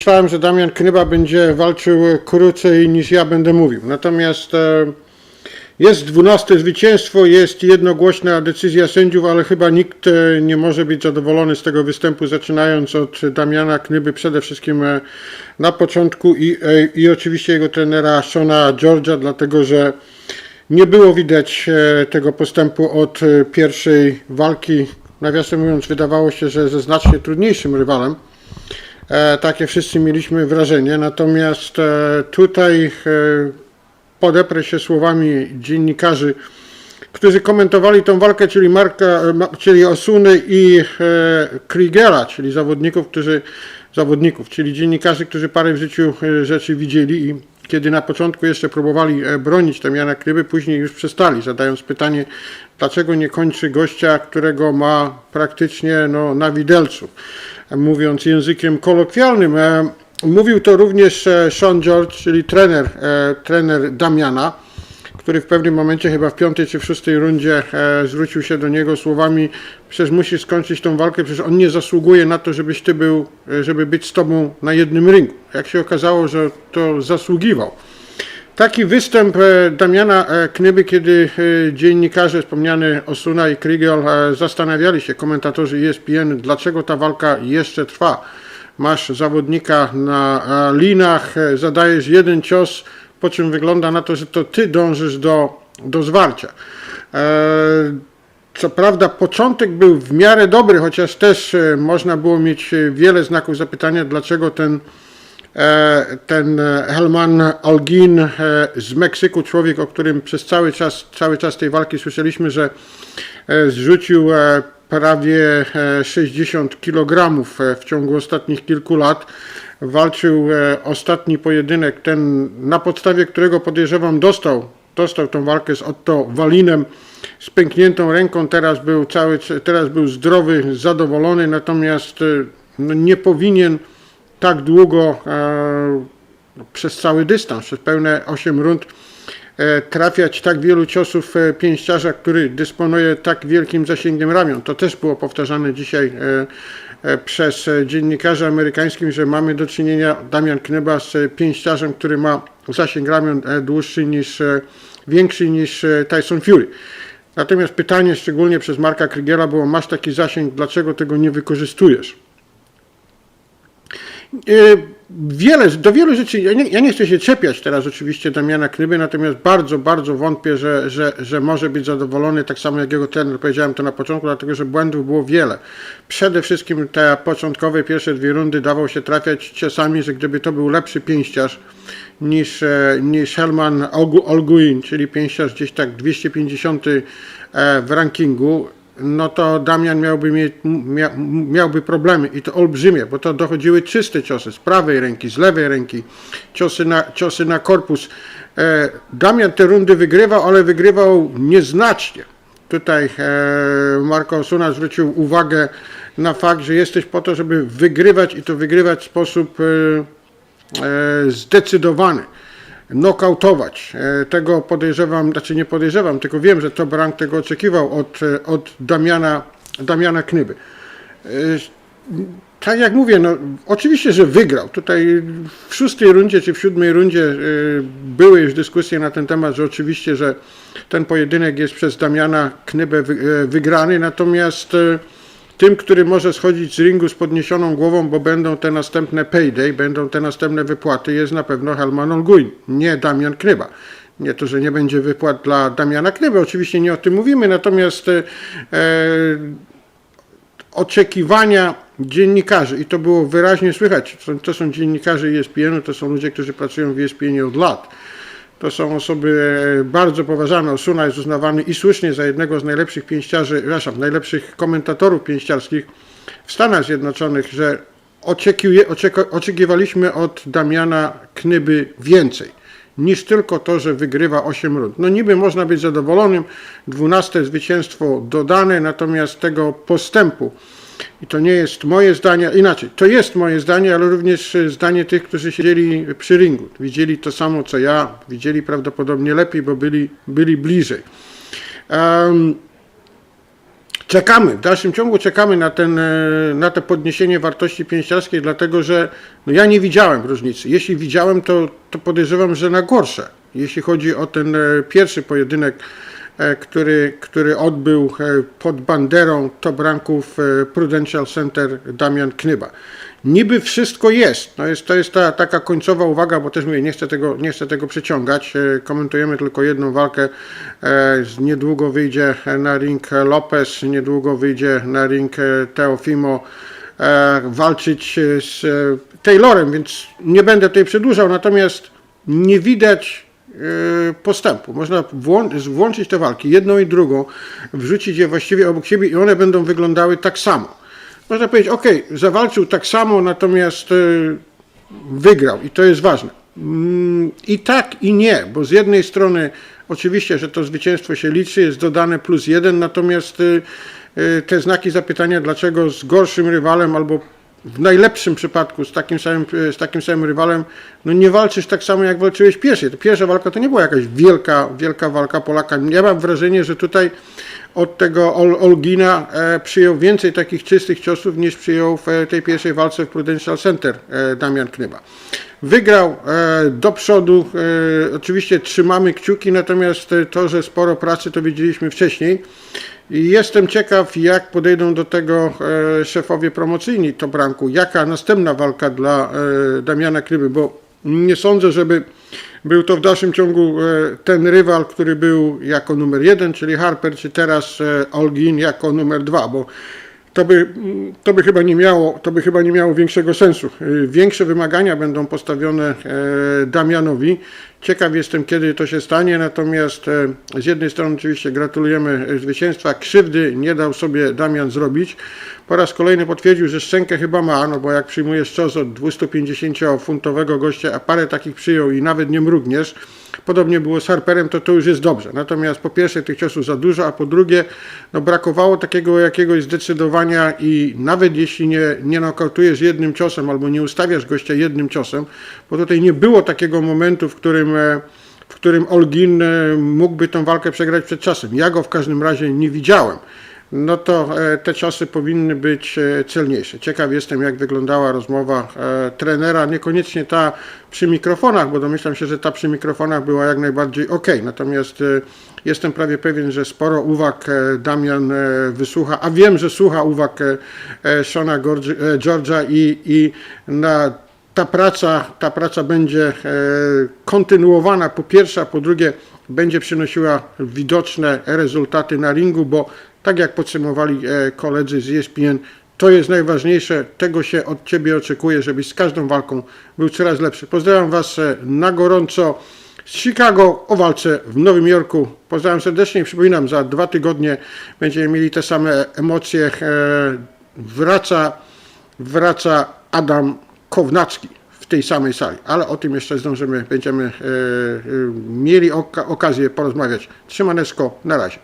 Myślałem, że Damian Kryba będzie walczył krócej niż ja będę mówił. Natomiast e, jest dwunaste zwycięstwo, jest jednogłośna decyzja sędziów, ale chyba nikt e, nie może być zadowolony z tego występu, zaczynając od Damiana Knyby przede wszystkim e, na początku i, i oczywiście jego trenera Shona George'a, dlatego że nie było widać tego postępu od pierwszej walki. Nawiasem mówiąc, wydawało się, że ze znacznie trudniejszym rywalem. E, takie wszyscy mieliśmy wrażenie. Natomiast e, tutaj e, podeprę się słowami dziennikarzy, którzy komentowali tą walkę, czyli Marka, ma- czyli Osuny i Kriegera, czyli zawodników, którzy zawodników, czyli dziennikarzy, którzy parę w życiu rzeczy widzieli i kiedy na początku jeszcze próbowali bronić Damiana Kryby, później już przestali, zadając pytanie, dlaczego nie kończy gościa, którego ma praktycznie no, na widelcu, mówiąc językiem kolokwialnym. E, Mówił to również e, Sean George, czyli trener, e, trener Damiana, który w pewnym momencie, chyba w piątej czy w szóstej rundzie, zwrócił się do niego słowami: Przecież musisz skończyć tą walkę, przecież on nie zasługuje na to, żebyś ty był, żeby być z tobą na jednym ringu. Jak się okazało, że to zasługiwał. Taki występ e, Damiana e, Knyby, kiedy e, dziennikarze, wspomniany Osuna i Kriegel, e, zastanawiali się, komentatorzy ESPN, dlaczego ta walka jeszcze trwa. Masz zawodnika na linach, zadajesz jeden cios, po czym wygląda na to, że to ty dążysz do, do zwarcia. Co prawda początek był w miarę dobry, chociaż też można było mieć wiele znaków zapytania, dlaczego ten ten e, Helman Algin e, z Meksyku, człowiek, o którym przez cały czas, cały czas tej walki słyszeliśmy, że e, zrzucił prawie e, 60 kg w ciągu ostatnich kilku lat. Walczył ostatni pojedynek, ten na podstawie którego podejrzewam dostał, dostał tą walkę z Otto Walinem z pękniętą ręką. Teraz był cały, teraz był zdrowy, zadowolony, natomiast no, nie powinien tak długo e, przez cały dystans, przez pełne 8 rund e, trafiać tak wielu ciosów e, pięściarza, który dysponuje tak wielkim zasięgiem ramion. To też było powtarzane dzisiaj przez dziennikarzy amerykańskich, że mamy do czynienia Damian Knyba z pięściarzem, który ma zasięg ramion dłuższy niż, większy niż Tyson Fury. Natomiast pytanie, szczególnie przez Marka Krygera, było: Masz taki zasięg, dlaczego tego nie wykorzystujesz? E, Wiele, do wielu rzeczy, ja nie, ja nie chcę się czepiać teraz oczywiście Damiana Kryby, natomiast bardzo, bardzo wątpię, że, że, że może być zadowolony, tak samo jak jego trener, powiedziałem to na początku, dlatego że błędów było wiele. Przede wszystkim te początkowe pierwsze dwie rundy dawał się trafiać ciosami, że gdyby to był lepszy pięściarz niż, e, niż Helman Olgu- Olguin, czyli pięściarz gdzieś tak 250 e, w rankingu, no to Damian miałby, mieć, mia, miałby problemy i to olbrzymie, bo to dochodziły czyste ciosy z prawej ręki, z lewej ręki, ciosy na, ciosy na korpus. E, Damian te rundy wygrywał, ale wygrywał nieznacznie. Tutaj e, Marko Osuna zwrócił uwagę na fakt, że jesteś po to, żeby wygrywać i to wygrywać w sposób e, e, zdecydowany nokautować. E, Tego podejrzewam, znaczy nie podejrzewam, tylko wiem, że Top Rank tego oczekiwał od, e, od Damiana, Damiana Knyby. E, Tak jak mówię, no oczywiście, że wygrał. Tutaj w szóstej rundzie czy w siódmej rundzie były już dyskusje na ten temat, że oczywiście, że ten pojedynek jest przez Damiana Knybę wy- wygrany, natomiast tym, który może schodzić z ringu z podniesioną głową, bo będą te następne payday, będą te następne wypłaty, jest na pewno Helman Olguin, nie Damian Kryba. Nie to, że nie będzie wypłat dla Damiana Kryby, oczywiście nie o tym mówimy, natomiast e, oczekiwania dziennikarzy, i to było wyraźnie słychać, to, to są dziennikarze ESPN-u, to są ludzie, którzy pracują w ESPN od lat. To są osoby bardzo poważane. Osuna jest uznawany i słusznie za jednego z najlepszych pięściarzy, przepraszam, najlepszych komentatorów pięściarskich w Stanach Zjednoczonych, że oczekiwaliśmy od Damiana Knyby więcej niż tylko to, że wygrywa 8 rund. No niby można być zadowolonym, 12 zwycięstwo dodane, natomiast tego postępu, i to nie jest moje zdanie, inaczej, to jest moje zdanie, ale również e, zdanie tych, którzy siedzieli przy ringu. Widzieli to samo, co ja, widzieli prawdopodobnie lepiej, bo byli, byli bliżej. Em, czekamy, w dalszym ciągu czekamy na, ten, e, na to podniesienie wartości pięściarskiej, dlatego że no ja nie widziałem różnicy. Jeśli widziałem, to, to podejrzewam, że na gorsze. Jeśli chodzi o ten e, pierwszy pojedynek, który, który odbył e, pod banderą top ranków e, Prudential Center Damian Knyba. Niby wszystko jest. No jest to jest ta taka końcowa uwaga, bo też mówię, nie chcę tego, nie chcę tego przeciągać. E, Komentujemy tylko jedną walkę. E, Niedługo wyjdzie na ring Lopez, niedługo wyjdzie na ring e, Teofimo e, walczyć e, z e, Taylorem, więc nie będę tutaj przedłużał, natomiast nie widać e, postępu. Można włą- włączyć te walki, jedną i drugą, wrzucić je właściwie obok siebie i one będą wyglądały tak samo. Można powiedzieć, ok, zawalczył tak samo, natomiast e, wygrał i to jest ważne. Mm, I tak i nie, bo z jednej strony oczywiście, że to zwycięstwo się liczy, jest dodane plus jeden, natomiast y, y, te znaki zapytania, dlaczego z gorszym rywalem albo w najlepszym przypadku z takim samym, z takim samym rywalem, no nie walczysz tak samo jak walczyłeś pierwszy. Pierwsza walka to nie była jakaś wielka, wielka walka Polaka. Ja mam wrażenie, że tutaj od tego Ol, Olgina e, przyjął więcej takich czystych ciosów niż przyjął w e, tej pierwszej walce w Prudential Center e, Damian Knyba. Wygrał e, do przodu, e, oczywiście trzymamy kciuki, natomiast e, to, że sporo pracy to widzieliśmy wcześniej. I jestem ciekaw, jak podejdą do tego szefowie promocyjni Top Ranku. Jaka następna walka dla Damiana Kryby, bo nie sądzę, żeby był to w dalszym ciągu ten rywal, który był jako numer jeden, czyli Harper, czy teraz Olgin jako numer dwa, bo to by, mm, to by chyba nie miało, to by chyba nie miało większego sensu. Y, Większe wymagania będą postawione e, Damianowi. Ciekaw jestem, kiedy to się stanie, natomiast e, z jednej strony oczywiście gratulujemy e, zwycięstwa. Krzywdy nie dał sobie Damian zrobić. Po raz kolejny potwierdził, że szczękę chyba ma, no bo jak przyjmujesz cios od 250-funtowego gościa, a parę takich przyjął i nawet nie mrugniesz, Podobnie było z Harperem, to to już jest dobrze. Natomiast po pierwsze tych ciosów za dużo, a po drugie no brakowało takiego jakiegoś zdecydowania i nawet jeśli nie, nie nokautujesz jednym ciosem albo nie ustawiasz gościa jednym ciosem, bo tutaj nie było takiego momentu, w którym e, w którym Olgin e, mógłby tą walkę przegrać przed czasem. Ja go w każdym razie nie widziałem. No to e, te czasy powinny być e, celniejsze. Ciekaw jestem, jak wyglądała rozmowa e, trenera, niekoniecznie ta przy mikrofonach, bo domyślam się, że ta przy mikrofonach była jak najbardziej ok. Natomiast jestem prawie pewien, że sporo uwag Damian wysłucha, a wiem, że słucha uwag Shona George'a i, i na ta praca, ta praca będzie kontynuowana po pierwsze, a po drugie będzie przynosiła widoczne rezultaty na ringu, bo tak jak podsumowali e, koledzy z ESPN, to jest najważniejsze, tego się od Ciebie oczekuje, żebyś z każdą walką był coraz lepszy. Pozdrawiam Was e, na gorąco z Chicago o walce w Nowym Jorku. Pozdrawiam serdecznie i przypominam, za dwa tygodnie będziemy mieli te same emocje. E, wraca, wraca Adam Kownacki w tej samej sali, ale o tym jeszcze zdążymy, będziemy mieli oka- okazję porozmawiać. Trzymanesko, na razie.